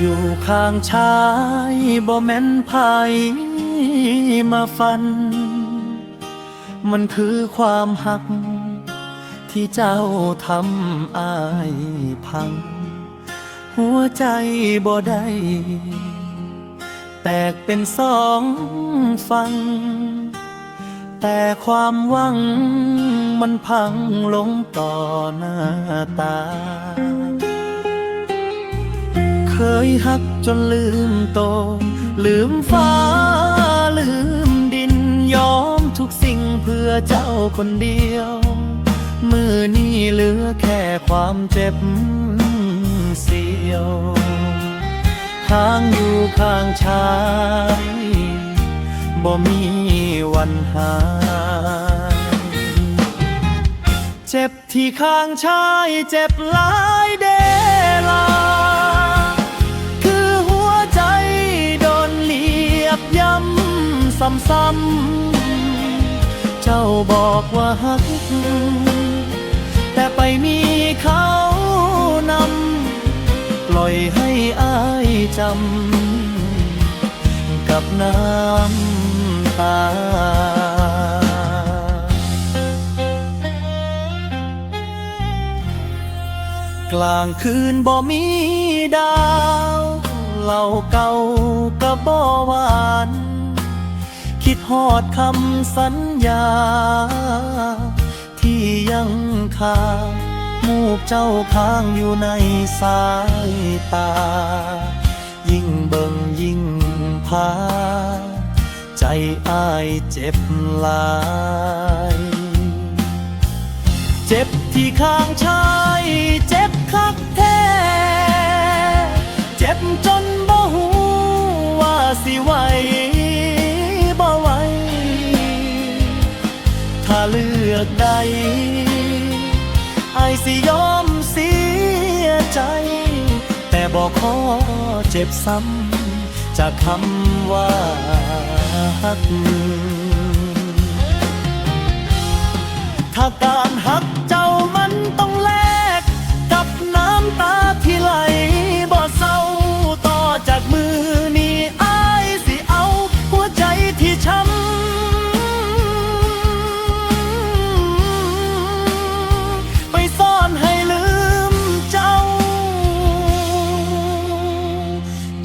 อยู่ข้างชายบ่แม่นไผมาฟัน มันคือความหัก ที่เจ้าทำอายพัง หัวใจบ่ได้ แตกเป็นสองฝั่งแต่ความหวังมันพังลงต่อหน้าตา เคยหักจนลืมโต ลืมฟ้าลืมดินยอมทุกสิ่งเพื่อเจ้าคนเดียว มือนี้เหลือแค่ความเจ็บเสียวทางอยู่ข้างชายบ่มีวันหายเจ็บที่ข้างชายเจ็บหลายเดลา ซ้ำ เจ้าบอกว่าฮัก แต่ไปมีเขานำ ปล่อยให้อายจำ กับน้ำตากลางคืนบ่มีดาวเหล่าเก่าก็บ่หวาน คิดฮอดคำสัญญา ที่ยังคามูกเจ้าค้างอยู่ในสายตา ยิ่งเบิ่งยิ่งพา ใจอ้ายเจ็บลาย เจ็บที่ข้างชา เลือกใดไอสิยอมเสียใจ แต่บอกขอเจ็บซ้ำจากคำว่าฮักถ้าตา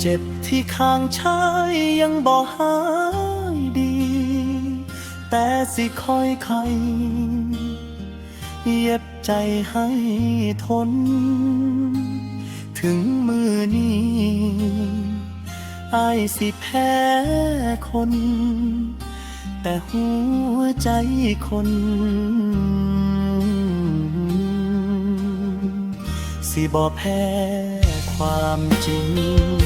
เจ็บที่ข้างชายยังบ่หายดี แต่สิคอยใครเย็บใจให้ทน ถึงมือนี้อายสิแพ้คน แต่หัวใจคนสิบ่แพ้ความจริง